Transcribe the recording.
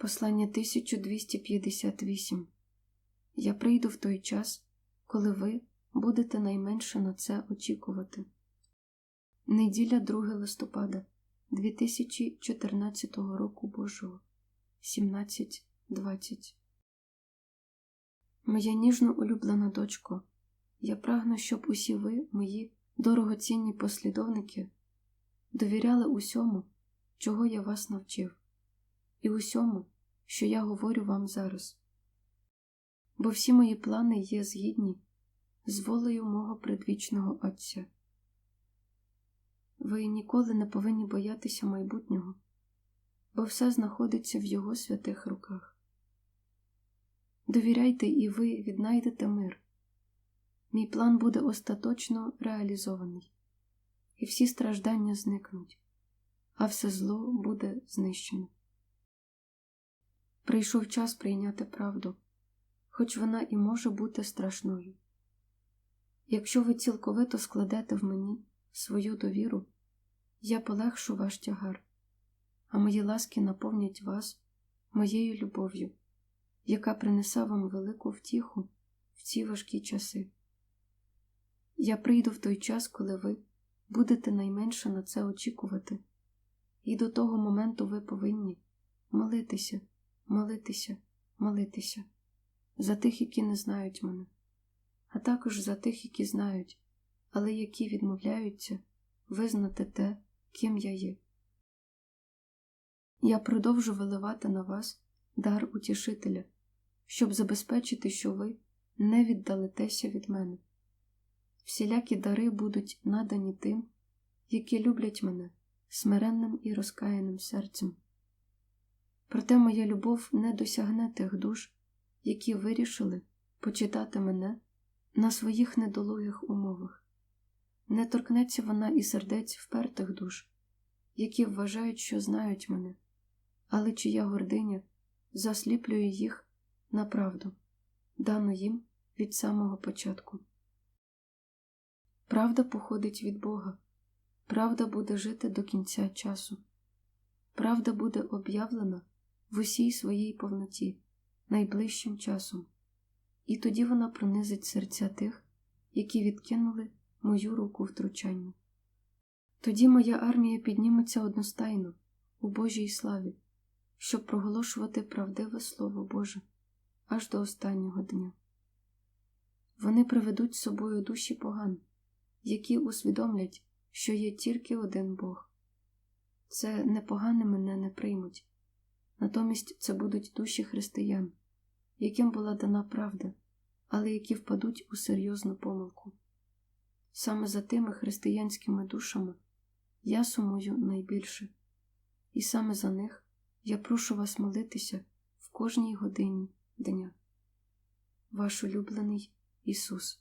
Послання 1258 Я прийду в той час, коли ви будете найменше на це очікувати. Неділя 2 листопада 2014 року Божого. 17.20 Моя ніжно улюблена дочко, я прагну, щоб усі ви, мої дорогоцінні послідовники, довіряли усьому, чого я вас навчив, і усьому, що я говорю вам зараз. Бо всі мої плани є згідні з волею мого предвічного Отця. Ви ніколи не повинні боятися майбутнього, бо все знаходиться в Його святих руках. Довіряйте, і ви віднайдете мир. Мій план буде остаточно реалізований, і всі страждання зникнуть, а все зло буде знищено. Прийшов час прийняти правду, хоч вона і може бути страшною. Якщо ви цілковито складете в мені свою довіру, я полегшу ваш тягар, а мої ласки наповнять вас моєю любов'ю, яка принесе вам велику втіху в ці важкі часи. Я прийду в той час, коли ви будете найменше на це очікувати, і до того моменту ви повинні молитися, молитися, молитися за тих, які не знають мене, а також за тих, які знають, але які відмовляються визнати те, ким я є. Я продовжу виливати на вас дар утішителя, щоб забезпечити, що ви не віддалитеся від мене. Всілякі дари будуть надані тим, які люблять мене смиренним і розкаяним серцем. Проте моя любов не досягне тих душ, які вирішили почитати мене на своїх недолугих умовах. Не торкнеться вона і сердець впертих душ, які вважають, що знають мене, але чия гординя засліплює їх на правду, дану їм від самого початку. Правда походить від Бога, правда буде жити до кінця часу, правда буде об'явлена в усій своїй повноті найближчим часом, і тоді вона пронизить серця тих, які відкинули мою руку втручання. Тоді моя армія підніметься одностайно у Божій славі, щоб проголошувати правдиве Слово Боже аж до останнього дня. Вони приведуть з собою душі поган, які усвідомлять, що є тільки один Бог. Це непогане мене не приймуть, натомість це будуть душі християн, яким була дана правда, але які впадуть у серйозну помилку. Саме за тими християнськими душами я сумую найбільше, і саме за них я прошу вас молитися в кожній годині дня. Ваш улюблений Ісус.